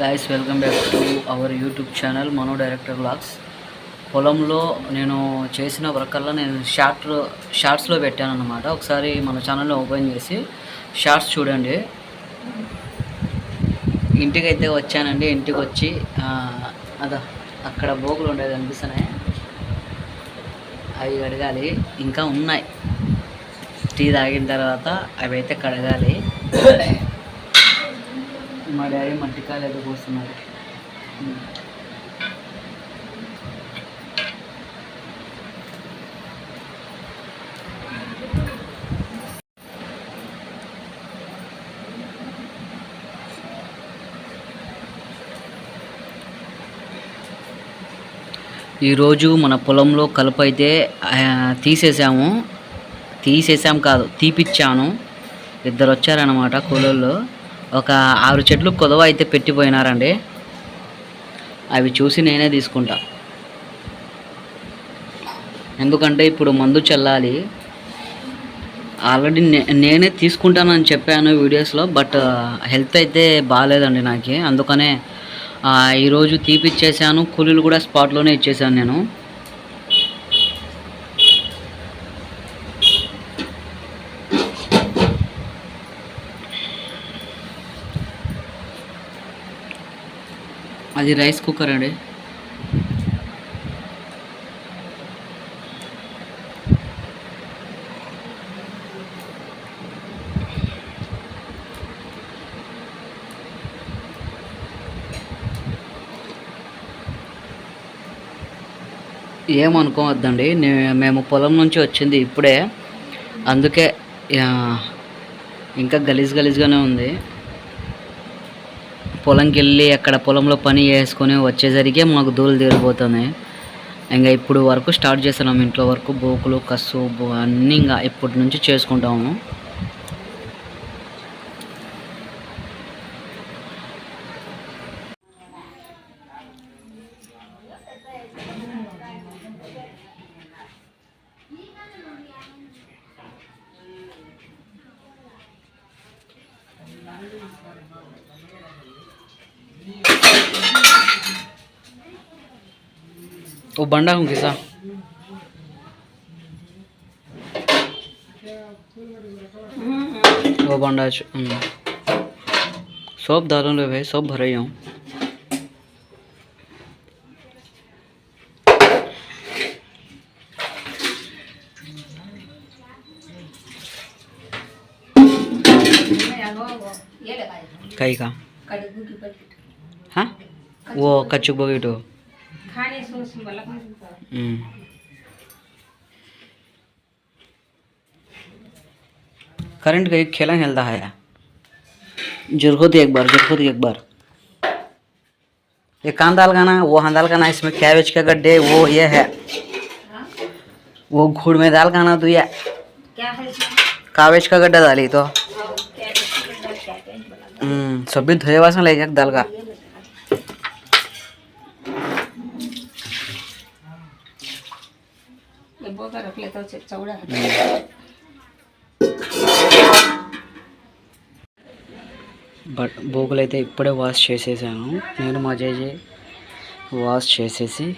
Guys welcome back to our YouTube channel Mano director vlogs పొలంలో నేను చేసిన వర్కల్లా నేను షార్ట్ షార్ట్స్లో పెట్టాను అనమాట ఒకసారి మన ఛానల్లో ఓపెన్ చేసి షార్ట్స్ చూడండి. ఇంటికి అయితే వచ్చానండి ఇంటికి వచ్చి అదా అక్కడ బోకులు ఉండేవి కనిపిస్తున్నాయి. అవి కడగాలి. ఇంకా ఉన్నాయి. టీ తాగిన తర్వాత అవి అయితే కడగాలి. మా డాడీ మట్టికాయలు ఎదురు పోస్తున్నారు. ఈరోజు మన పొలంలో కలుపు అయితే తీసేసాము. తీసేసాం కాదు తీపిచ్చాను. ఇద్దరు వచ్చారనమాట కూలోళ్ళు. ఒక ఆరు చెట్లు కొదవ అయితే పెట్టిపోయినారండి. అవి చూసి నేనే తీసుకుంటా. ఎందుకంటే ఇప్పుడు మందు చల్లాలి. ఆల్రెడీ నే నేనే తీసుకుంటానని చెప్పాను వీడియోస్లో బట్ హెల్త్ అయితే బాగాలేదండి నాకు. అందుకనే ఈరోజు తీపిచ్చేసాను కూలీలు కూడా స్పాట్లోనే ఇచ్చేసాను నేను. అది రైస్ కుక్కర్ అండి. ఏమనుకోవద్దండి మేము పొలం నుంచి వచ్చింది ఇప్పుడే అందుకే ఇంకా గలీజ్ గలీజ్గానే ఉంది. పొలంకి వెళ్ళి అక్కడ పొలంలో పని చేసుకొని వచ్చేసరికి మాకు దూలు తీరిపోతుంది. ఇంకా ఇప్పుడు వరకు స్టార్ట్ చేస్తున్నాం. ఇంట్లో వరకు బోకులు కస్సు బో అన్నీ ఇంకా ఇప్పటి నుంచి చేసుకుంటాము. वो बंडा हूँ कैसा। वो बंडा हम्म। सब दालों ले भाई सब भरे हूँ कई का? कड़ी बूटी पर हाँ? वो कच्चुक बगीटो। खाने हम्म। करंट का एक खेला खेलता है यार। जुर्को एक बार जुर्को थी एक बार। ये कान दाल का ना वो हंदाल का ना इसमें कैबेज का गड्ढे वो ये है। वो घुड़ में दाल का ना तो ये है कावेज का गड्ढा डाली तो। बोला हम्म सभी धोए वासन ले गया दाल का। బట్ વગર బోగులు అయితే ఇప్పుడే వాష్ చేసేసాను. నేను మా జేజీ వాష్ చేసేసి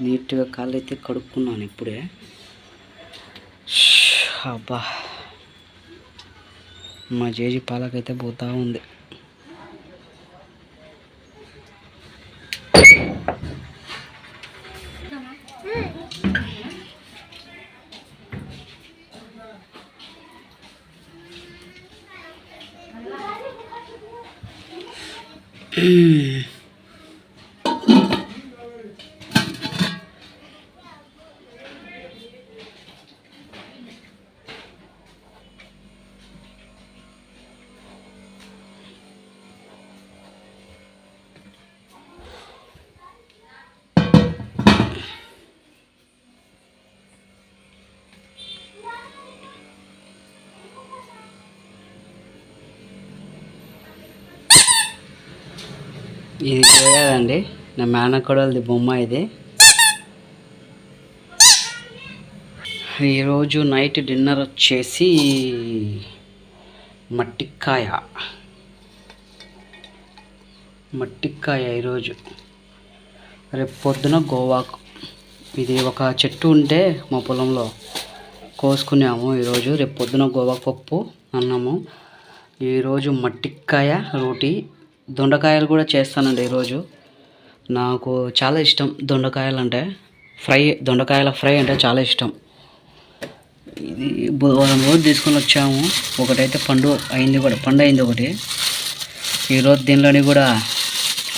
నీట్గా కాళ్ళు అయితే కడుక్కున్నాను ఇప్పుడే. అబ్బా. మా జేజీ పాలకైతే పోతా ఉంది. 嗯。ఇది పోయాదండి నా మేనకోడలది బొమ్మ ఇది. ఈరోజు నైట్ డిన్నర్ వచ్చేసి మట్టికాయ. మట్టికాయ ఈరోజు. రేపు పొద్దున గోవాకు. ఇది ఒక చెట్టు ఉంటే మా పొలంలో కోసుకున్నాము ఈరోజు. రేపు పొద్దున గోవా పప్పు అన్నము. ఈరోజు మట్టికాయ రోటి దొండకాయలు కూడా చేస్తానండి ఈరోజు. నాకు చాలా ఇష్టం దొండకాయలు అంటే. ఫ్రై దొండకాయల ఫ్రై అంటే చాలా ఇష్టం. ఇది బుధవారం రోజు తీసుకొని వచ్చాము. ఒకటైతే పండు అయింది కూడా పండు అయింది ఒకటి. ఈరోజు దీనిలోని కూడా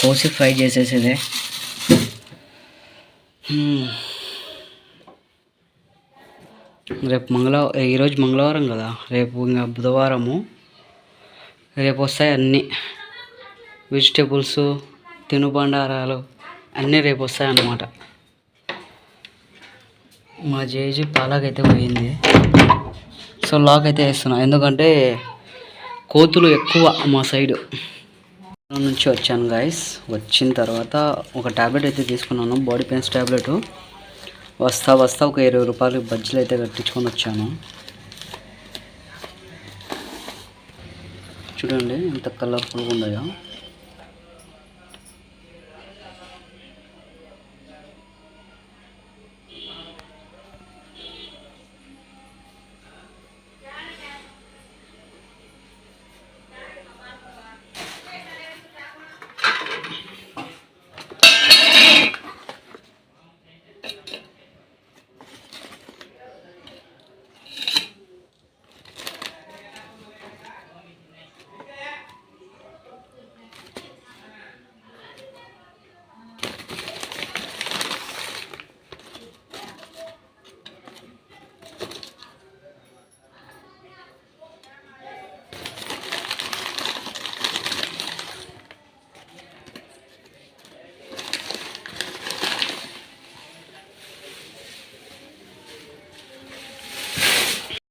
కోసి ఫ్రై చేసేసేదే. రేపు మంగళవారం ఈరోజు మంగళవారం కదా. రేపు ఇంకా బుధవారము. రేపు వస్తాయి అన్నీ. వెజిటేబుల్స్ తినుబండారాలు అన్నీ రేపు వస్తాయన్నమాట. మా జేజీ పాలాకైతే పోయింది. సో లాక్ అయితే వేస్తున్నా. ఎందుకంటే కోతులు ఎక్కువ మా సైడు. నుంచి వచ్చాను గాయస్ వచ్చిన తర్వాత ఒక ట్యాబ్లెట్ అయితే తీసుకున్నాను. బాడీ పెయిన్స్ ట్యాబ్లెట్ వస్తా వస్తా ఒక ఇరవై రూపాయలు బజ్జీలు అయితే కట్టించుకొని వచ్చాను. చూడండి ఎంత కలర్ఫుల్గా ఉన్నాయో.